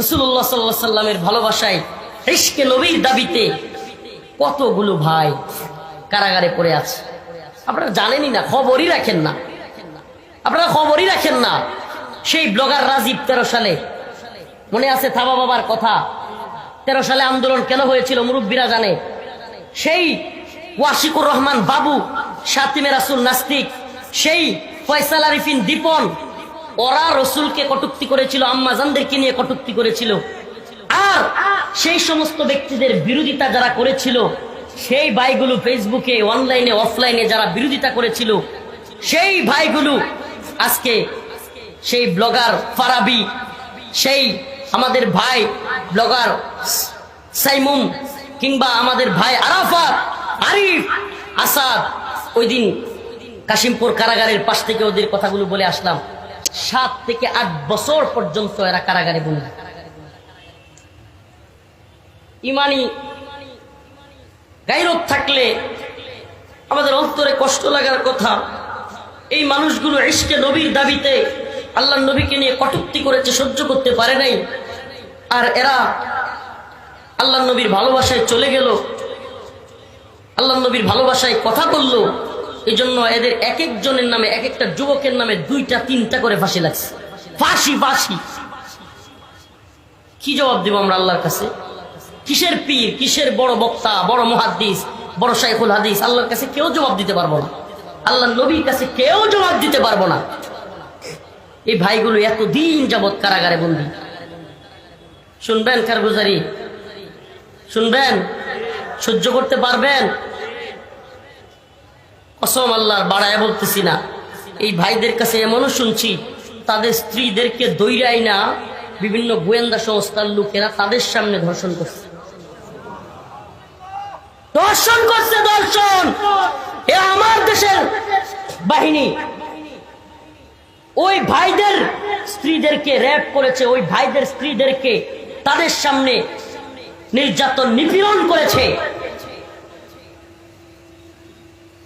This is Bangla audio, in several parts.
রসুল্লাহ সাল্লাহ সাল্লামের ভালোবাসায় রিস্কে নবীর দাবিতে কতগুলো ভাই কারাগারে পড়ে আছে। আপনারা জানেনই না, খবরই রাখেন না। আপনারা খবরই রাখেন না। সেই ব্লগার রাজীব তেরো সালে, মনে আছে থাবা বাবার কথা? তেরো সালে আন্দোলন কেন হয়েছিল মুরব্বীরা জানে। সেই ওয়াশিকুর রহমান বাবু সাতিমের রাসুল নাস্তিক, সেই ফয়সাল আরিফিন দীপন ওরা রসুলকে কটুক্তি করেছিল আম্মাজানদেরকে নিয়ে কটুক্তি করেছিল। আর সেই সমস্ত ব্যক্তিদের বিরোধিতা যারা করেছিল, সেই ভাইগুলো ফেসবুকে, অনলাইনে, অফলাইনে যারা বিরোধিতা করেছিল, সেই ভাইগুলো আজকে সেই ব্লগার ফারাবি, সেই আমাদের ভাই ব্লগার সাইমুম কিংবা আমাদের ভাই আরাফাত, আরিফ, আসাদ ওই দিন কাশিমপুর কারাগারের পাশ থেকে ওদের কথাগুলো বলে আসলাম। সাত থেকে আট বছর পর্যন্ত এরা কারাগারে বন্দি। ইমানি গাইরত থাকলে আমাদের অন্তরে কষ্ট লাগার কথা। এই মানুষগুলো ইশকে নবীর দাবিতে আল্লাহ নবীকে নিয়ে কটুক্তি করেছে, সহ্য করতে পারে নাই। আর এরা আল্লাহ নবীর ভালোবাসায় চলে গেল। আল্লাহ নবীর ভালোবাসায় কথা বলল। এই জন্য এদের এক একজনের নামে এক একটা যুবকের নামে দুইটা, তিনটা করে ফাঁসি লাগছে। ফাঁসি ফাঁসি। কি জবাব দিব আমরা আল্লাহর কাছে? কিসের পীর, কিসের বড় বক্তা, বড় মহাদ্দিস, বড় শাইখুল হাদিস? আল্লাহর কাছে কেউ জবাব দিতে পারব না। আল্লাহ নবীর কাছে কেউ জবাব দিতে পারব না। এই ভাইগুলো এতদিন যাবৎ কারাগারে বন্দি। শুনবেন কারগুজারি? শুনবেন? সহ্য করতে পারবেন? কসম আল্লাহর বাড়ায় বলতেছি না। এই ভাইদের কাছে এমনও শুনছি, তাদের স্ত্রীদেরকে দৈরাই না, বিভিন্ন গোয়েন্দা সংস্থার লোকেরা তাদের সামনে ধর্ষণ করছে। ধর্ষণ করছে দর্শন এ আমার দেশের বাহিনী। ওই ভাইদের স্ত্রীদেরকে র্যাপ করেছে, ওই ভাইদের স্ত্রীদেরকে তাদের সামনে নির্যাতন নিপীড়ন করেছে।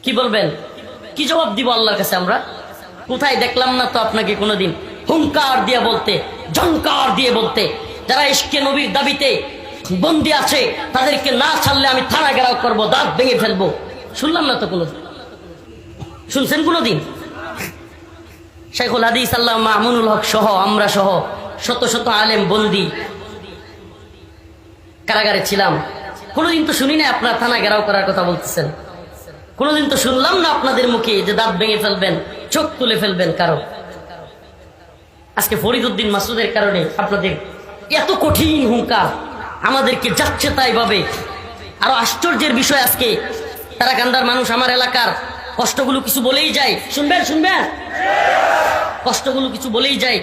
কি বলবেন? কি জবাব দিব আল্লাহর কাছে আমরা? কোথায় দেখলাম না তো আপনাকে কোনোদিন? হুঙ্কার দিয়ে বলতে ঝঙ্কার দিয়ে বলতে, যারা ইস্কে নবীর দাবিতে বন্দি আছে, তাদেরকে না ছাড়লে আমি থানা গেরাও করব, দাঁত ভেঙে ফেলব। শুনলাম না তো কোনোদিন? শুনছেন কোনোদিন? শেখুল হাদিস আল্লাহ মামুনুল হক সহ, আমরা সহ শত শত আলেম বন্দি কারাগারে ছিলাম। কোনোদিন তো শুনি না আপনার থানা গেরাও করার কথা বলতেছেন। কোনোদিন তো শুনলাম না আপনাদের মুখে যে দাঁত ভেঙে ফেলবেন, চোখ তুলে ফেলবেন কারও। আজকে ফরিদুদ্দিন মাসুদের কারণে আপনাদের এত কঠিন হুঙ্কার আমাদেরকে যাচ্ছে তাই ভাবে আরও আশ্চর্যের বিষয় আজকে, তারা কান্দার মানুষ আমার এলাকার, কষ্টগুলো কিছু বলেই যায়। শুনবেন শুনবেন? কষ্টগুলো কিছু বলেই যায়।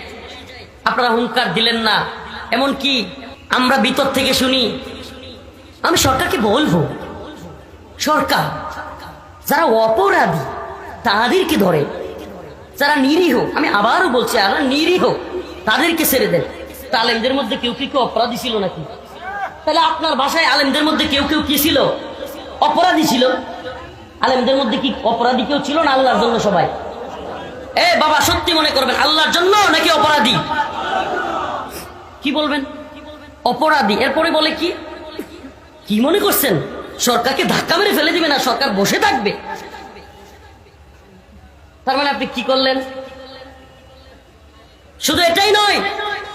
আপনারা হুঙ্কার দিলেন না। এমন কি আমরা ভিতর থেকে শুনি, আমি সরকারকে বলব, সরকার যারা অপরাধী, তাদেরকে ধরে। যারা নিরীহ, আমি আবারও বলছি আর নিরীহ, তাদেরকে ছেড়ে দেন। তা আলেমদের মধ্যে কেউ কি কেউ অপরাধী ছিল নাকি? তাহলে আপনার বাসায় আলেমদের মধ্যে কেউ কেউ কি ছিল? অপরাধী ছিল। আলেমদের মধ্যে কি অপরাধী কেউ ছিল না আল্লাহর জন্য সবাই? এ বাবা, সত্যি মনে করবেন, আল্লাহর জন্য নাকি অপরাধী? কি বলবেন? অপরাধী। এরপরে বলে কি? কি মনে করছেন? সরকারকে ধাক্কা মেরে ফেলে দিবে না, সরকার বসে থাকবে। তার মানে আপনি কি করলেন? শুধু এটাই নয়,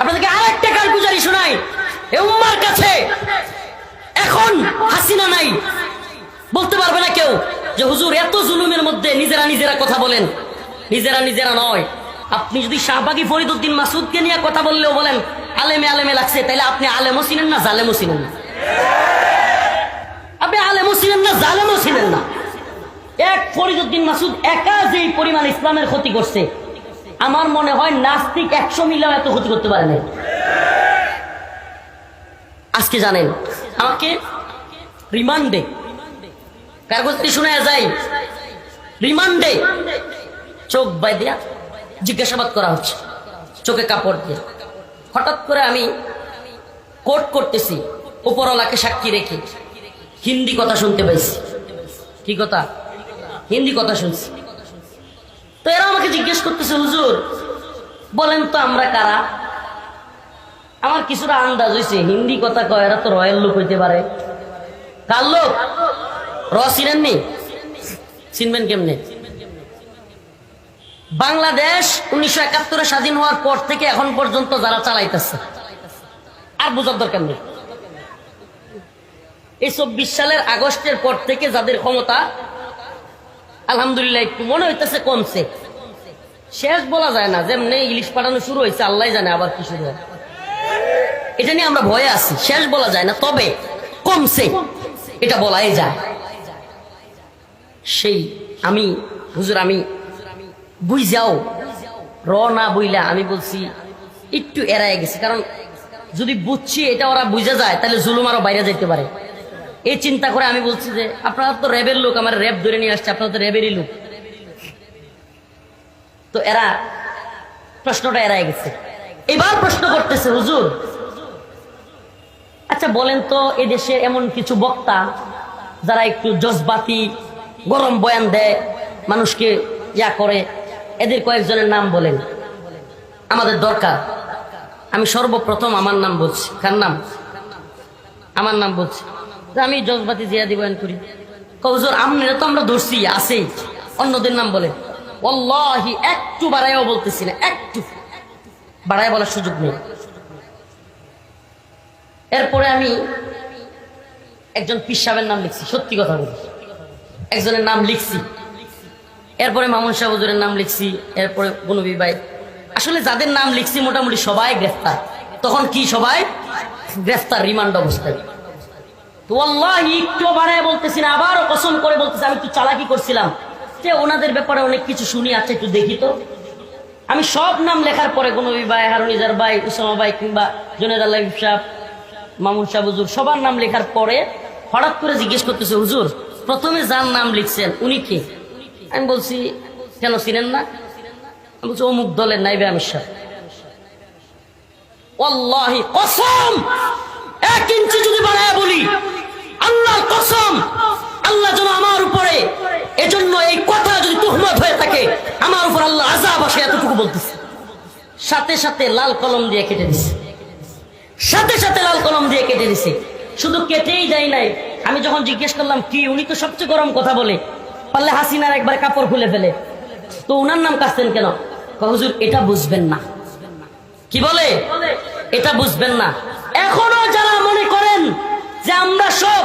আপনাদেরকে আরেকটা কারগুজারি শোনাই। উম্মার কাছে এখন হাসিনা নাই। বলতে পারবে না কেউ যে, হুজুর, এত জুলুমের মধ্যে নিজেরা নিজেরা কথা বলেন। নিজেরা নিজেরা নয়। আপনি যদি শাহবাগী ফরিদুদ্দিন মাসুদকে নিয়ে কথা বললেও বলেন, আলেমে আলেমে লাগছে। তাহলে আপনি আলেমও চিনেন না, জালেমও চিনেন না। আলেমও ছিলেন না জালেমও ছিলেন না। এক ফরিদুদ্দিন মাসুদ একা যে পরিমাণ ইসলামের ক্ষতি করছে, আমার মনে হয় নাস্তিক একশো মিলেও এত ক্ষতি করতে পারে নাই। আজকে জানেন, আমাকে রিমান্ডে, কাগজটি শুনে যায় রিমান্ডে চোখ বাই দিয়া জিজ্ঞাসাবাদ করা হচ্ছে, চোখে কাপড় দিয়ে। হঠাৎ করে আমি কোর্ট করতেছি, উপরওয়ালাকে সাক্ষী রেখে। হিন্দি কথা শুনতে পাইছি। কি কথা? হিন্দি কথা শুনছি। তো এরা আমাকে জিজ্ঞেস করতেছে, হুজুর, বলেন তো আমরা কারা? আমার কিছুটা আন্দাজ হয়েছে হিন্দি কথা কয়, এরা তো রয়্যাল লোক হইতে পারে। কার লোক? র চিনেননি চিনবেন কেমনে? বাংলাদেশ উনিশশো একাত্তরে স্বাধীন হওয়ার পর থেকে এখন পর্যন্ত যারা চালাইতেছে। আর বোঝার দরকার নেই। এই চব্বিশ সালের আগস্টের পর থেকে যাদের ক্ষমতা, আলহামদুলিল্লাহ একটু মনে হইতেছে কমছে। শেষ বলা যায় না, যেমনি ইলিশ পাঠানো শুরু হয়েছে আল্লাহ জানে আবার কি শুরু হয়। এটা নিয়ে আমরা ভয়ে আছি, শেষ বলা যায় না, তবে কমছে, এটা বলাই যায়। সেই আমি, হুজুর আমি বুঝ যাও র না বইলা আমি বলছি, একটু এড়ায় গেছি, কারণ যদি বুঝছি এটা ওরা বুঝে যায়, তাহলে জুলুম আরও বাইরে যেতে পারে। এই চিন্তা করে আমি বলছি যে, আপনারা তো র্যাবের লোক, আমার র্যাব ধরে নিয়ে আসছে, আপনারা তো র্যাবেরই লোক। তো এরা, প্রশ্নটা এড়ায় গেছে। এবার প্রশ্ন করতেছে, হুজুর আচ্ছা বলেন তো এ দেশে এমন কিছু বক্তা যারা একটু জজবাতি, গরম বয়ান দেয়, মানুষকে ইয়া করে, এদের কয়েকজনের নাম বলেন। আমাদের দরকার। আমি সর্বপ্রথম আমার নাম বলছি। কার নাম? আমার নাম বলছি। আমি জজবাতি জিয়াদি বয়ান করি। কৌজোর আমরা তো আমরা ধরছি আছেই অন্যদের নাম বলে। অল্লাহি একটু বাড়াইও বলতেছি না, একটু। বাড়াই বলার সুযোগ নেই। এরপরে আমি একজন পিসাবের নাম লিখছি, সত্যি কথা বলি। একজনের নাম লিখছি। এরপরে মামুন শাহ নাম লিখছি, এরপরে বনবী ভাই। আসলে যাদের নাম লিখছি, মোটামুটি সবাই গ্রেফতার। তখন কি সবাই? গ্রেফতার, রিমান্ড অবস্থায়। তো আল্লাহ বাড়ায় বলতেছি না, আবারও কসম করে বলতেছি, আমি একটু চালাকি করছিলাম। যে ওনাদের ব্যাপারে অনেক কিছু শুনি আছে একটু দেখি তো। আমি সব নাম লেখার পরে গনবী ভাই, হারুনিজার ভাই, উসামা ভাই কিংবা জুনেদ আল্লাহ সাহ মামুন হুজুর, সবার নাম লেখার পরে হঠাৎ করে জিজ্ঞেস করতেছে, হুজুর, প্রথমে যার নাম লিখছেন, উনি কে? আমি বলছি, কেন চিনেন না? আমি বলছি, অমুক দলের নাইবে আমি সাহ কসম! এক ইঞ্চি যদি বাড়ায় বলি কসম, আল্লাহ যেন আমার উপরে এজন্য এই কথা যদি তুহমত হয়ে থাকে, আমার উপর আল্লাহ আজাব আসে এতটুকু বলতেছে। সাথে সাথে লাল কলম দিয়ে কেটে দিছে। সাথে সাথে লাল কলম দিয়ে কেটে দিছে। শুধু কেটেই নাই। আমি যখন জিজ্ঞেস করলাম, কি, উনি তো সবচেয়ে গরম কথা বলে। পারলে হাসিনার একবার কাপড় খুলে ফেলে। তো উনার নাম কাটছেন কেন? হুজুর, এটা বুঝবেন না। কি বলে? এটা বুঝবেন না। এখনও যারা মনে করেন যে আমরা সব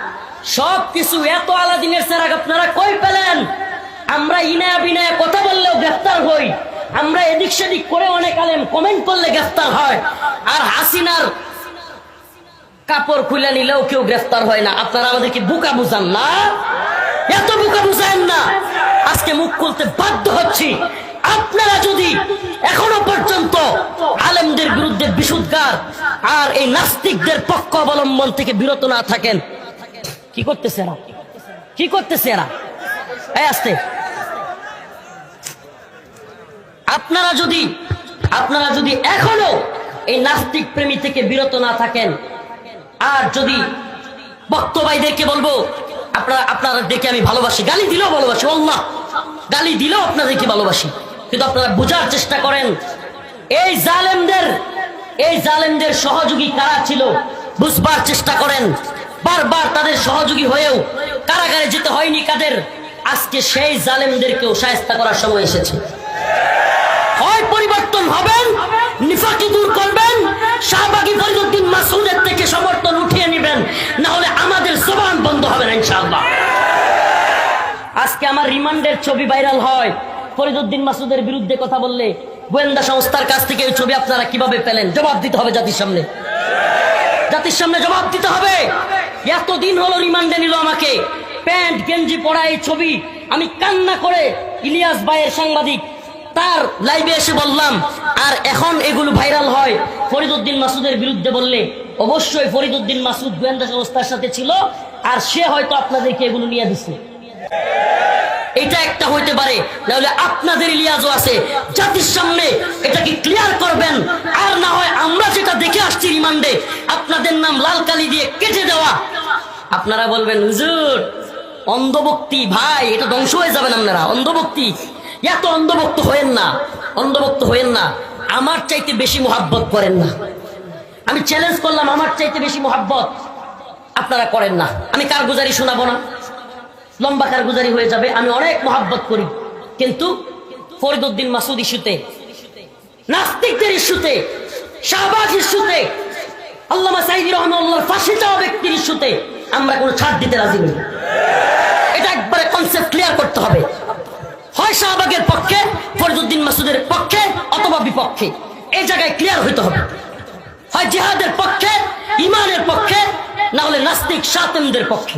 সব কিছু এত আলাদিনের সেরাক আপনারা কই পেলেন? আমরা ইনায়া বিনায়া কথা বললেও গ্রেফতার হই। আমরা এদিক সেদিক করে অনেক আলেম কমেন্ট করলে গ্রেফতার হয়। আর হাসিনার কাপড় খুলে নিলেও কেউ গ্রেফতার হয় না। আপনারা আমাদেরকে বুকা বুঝান না? এত বুকা বুঝান না। আজকে মুখ খুলতে বাধ্য হচ্ছি। আপনারা যদি এখনও পর্যন্ত আলেমদের বিরুদ্ধে বিশুদ্ধার আর এই নাস্তিকদের পক্ষ অবলম্বন থেকে বিরত না থাকেন কি করতেছে এরা? কি করতেছে এরা? এই আসতে। আপনারা যদি আপনারা যদি এখনও এই নাস্তিক প্রেমী থেকে বিরত না থাকেন, আর যদি বক্তবাইদেরকে বলব, আপনারা আপনারা দেখে আমি ভালোবাসি, গালি দিলেও ভালোবাসি আল্লাহ গালি দিলেও আপনাদেরকে ভালোবাসি, কিন্তু আপনারা বোঝার চেষ্টা করেন, এই জালেমদের এই জালেমদের সহযোগী কারা ছিল, বুঝবার চেষ্টা করেন। বারবার তাদের সহযোগী হয়েও কারাগারে যেতে হয়নি কাদের। আজকে সেই জালেমদেরকেও সায়স্তা করার সময় এসেছে। হয় পরিবর্তন হবেন, নিফাকি দূর করবেন, শাহবাগী ফরিদুদ্দিন মাসুদের থেকে সমর্থন উঠিয়ে নেবেন না হলে আমাদের জবান বন্ধ হবে না ইনশাআল্লাহ। আজকে আমার রিমান্ডের ছবি ভাইরাল হয়। ফরিদুদ্দিন মাসুদের বিরুদ্ধে কথা বললে গোয়েন্দা সংস্থার কাছ থেকে এই ছবি আপনারা কীভাবে পেলেন? জবাব দিতে হবে জাতির সামনে। জাতির সামনে জবাব দিতে হবে। এতদিন হলো রিমান্ডে নিল আমাকে। প্যান্ট, গেঞ্জি পরা এই ছবি, আমি কান্না করে ইলিয়াস ভাইয়ের সাংবাদিক, তার লাইভে এসে বললাম, আর এখন এগুলো ভাইরাল হয়। ফরিদুদ্দিন মাসুদের বিরুদ্ধে বললে, অবশ্যই ফরিদুদ্দিন মাসুদ গোয়েন্দা সংস্থার সাথে ছিল, আর সে হয়তো আপনাদেরকে এগুলো নিয়ে দিচ্ছে এটা একটা হইতে পারে। নাহলে আপনাদের ইলিয়াজও আছে। জাতির সামনে এটা কি ক্লিয়ার করবেন। আর না হয় আমরা যেটা দেখে আসছি রিমান্ডে, আপনাদের নাম লাল কালি দিয়ে কেটে দেওয়া। আপনারা বলবেন, হুজুর, অন্ধভক্তি, ভাই, এটা ধ্বংস হয়ে যাবেন আপনারা। অন্ধভক্তি, এত অন্ধভক্ত হয়েন না। অন্ধভক্ত হয়েন না। আমার চাইতে বেশি মোহাব্বত করেন না। আমি চ্যালেঞ্জ করলাম, আমার চাইতে বেশি মোহাব্বত আপনারা করেন না। আমি কারগুজারি শোনাবো না? লম্বা কারগুজারি হয়ে যাবে, আমি অনেক মহাব্বত করি। কিন্তু ফরিদুদ্দিন মাসুদ ইস্যুতে, নাস্তিকদের ইস্যুতে, শাহবাজ ইস্যুতে, আল্লামা সাইদি রহমাল্লাহর ফাঁসি চাওয়া ব্যক্তির ইস্যুতে আমরা কোনো ছাড় দিতে রাজি নই। এটা একবারে কনসেপ্ট ক্লিয়ার করতে হবে। হয় শাহবাগের পক্ষে ফরিদুদ্দিন মাসুদের পক্ষে, অথবা বিপক্ষে। এই জায়গায় ক্লিয়ার হইতে হবে। হয় জেহাদের পক্ষে, ইমানের পক্ষে, না হলে নাস্তিক সাতেমদের পক্ষে।